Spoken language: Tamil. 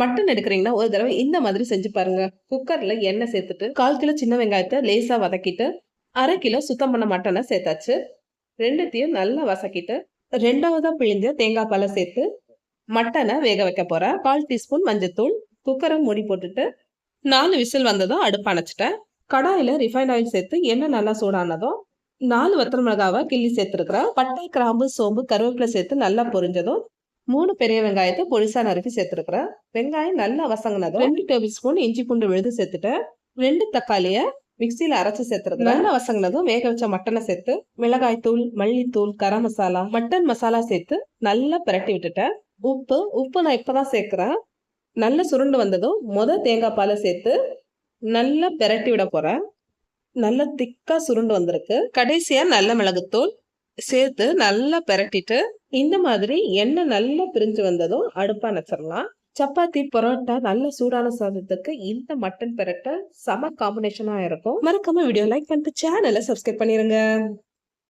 மட்டன் எடுக்கிறீங்கன்னா ஒரு தடவை இந்த மாதிரி செஞ்சு பாருங்க. குக்கர்ல எண்ணெய் சேர்த்துட்டு கால் கிலோ சின்ன வெங்காயத்தை லேசா வதக்கிட்டு அரை கிலோ சுத்தம் பண்ண மட்டனை சேர்த்தாச்சு. ரெண்டுத்தையும் நல்லா வதக்கிட்டு ரெண்டாவதா பிழிஞ்ச தேங்காய் பாலை சேர்த்து மட்டனை வேக வைக்க போறேன். கால் டீஸ்பூன் மஞ்சத்தூள் குக்கரை மூடி போட்டுட்டு நாலு விசில் வந்ததும் அடுப்பு அணைச்சிட்டேன். கடாயில ரிஃபைன் ஆயில் சேர்த்து எண்ணெய் நல்லா சூடானதும் நாலு வத்தல் மிளகாவை கிள்ளி சேர்த்துருக்குறேன். பட்டை கிராம்பு சோம்பு கருவேப்பிலை சேர்த்து நல்லா பொரிஞ்சதும் மூணு பெரிய வெங்காயத்தை பொடிசா நறுக்கி சேர்த்துருக்குறேன். வெங்காயம் நல்லா வசங்கினதும் ரெண்டு டேபிள் ஸ்பூன் இஞ்சி பூண்டு விழுது சேர்த்துட்டேன். ரெண்டு தக்காளிய மிக்சியில அரைச்சு சேர்த்துருக்கேன் நல்லா வசங்கினதும் வேக வச்ச மட்டனை சேர்த்து மிளகாய் தூள் மல்லித்தூள் கரம் மசாலா மட்டன் மசாலா சேர்த்து நல்லா பிரட்டி விட்டுட்டேன். உப்பு உப்பு நான் இப்பதான் சேர்க்கிறேன். நல்லா சுருண்டு வந்ததும் முத தேங்காய் பாலை சேர்த்து நல்லா பிரட்டி விட போறேன். நல்லா திக்கா சுருண்டு வந்திருக்கு. கடைசியா நல்ல மிளகுத்தூள் சேர்த்து நல்லா பிரட்டிட்டு இந்த மாதிரி எண்ணெய் நல்லா பிரிஞ்சு வந்ததும் அடுப்பா நச்சிடலாம் சப்பாத்தி பரோட்டா நல்ல சூடான சாதத்துக்கு இந்த மட்டன் பெரட்டை செம காம்பினேஷனாக இருக்கும். மறக்காம வீடியோ லைக் பண்ணிட்டு சேனலை சப்ஸ்கிரைப் பண்ணிருங்க.